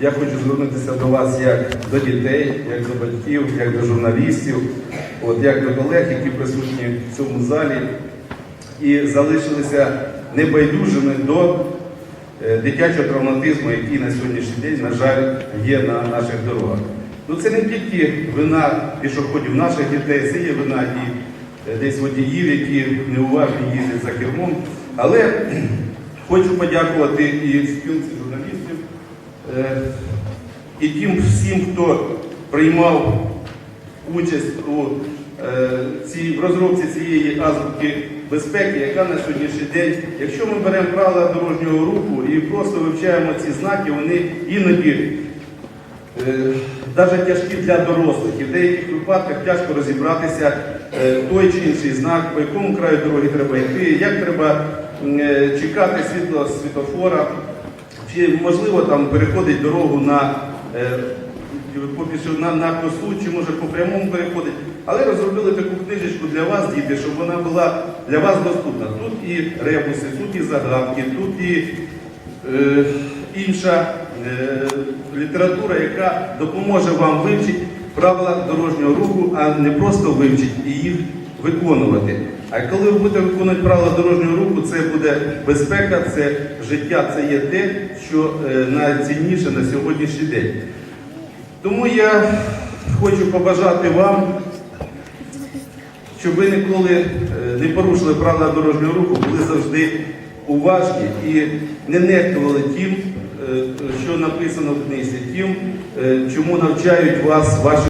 я хочу звернутися до вас як до дітей, як до батьків, як до журналістів, от, як до колег, які присутні в цьому залі і залишилися небайдужими до е, дитячого травматизму, який на сьогоднішній день, на жаль, є на наших дорогах. Ну це не тільки вина пішоходів наших дітей, це є вина і е, десь водіїв, які неуважно їздять за кермом. Але хочу подякувати і спілці журналістів, і тим всім, хто приймав участь у е, в розробці цієї азбуки безпеки, яка на сьогоднішній день, якщо ми беремо правила дорожнього руху і просто вивчаємо ці знаки, вони іноді навіть тяжкі для дорослих. І в деяких випадках тяжко розібратися е, той чи інший знак, по якому краю дороги треба йти, як треба е, чекати світло світофора, чи можливо там переходить дорогу на, е, на, на косу, чи може по прямому переходить. Але розробили таку книжечку для вас, діти, щоб вона була для вас доступна. Тут і ребуси, тут і загадки, тут і е, інша е, література, яка допоможе вам вивчити правила дорожнього руху, а не просто вивчити і їх виконувати. А коли ви будете виконувати правила дорожнього руху, це буде безпека, це життя, це є те, що е, найцінніше на сьогоднішній день. Тому я хочу побажати вам, щоб ви ніколи е, не порушили правила дорожнього руху, були завжди уважні і не нехтували тим, е, що написано в книзі, тим, чому навчають вас ваші.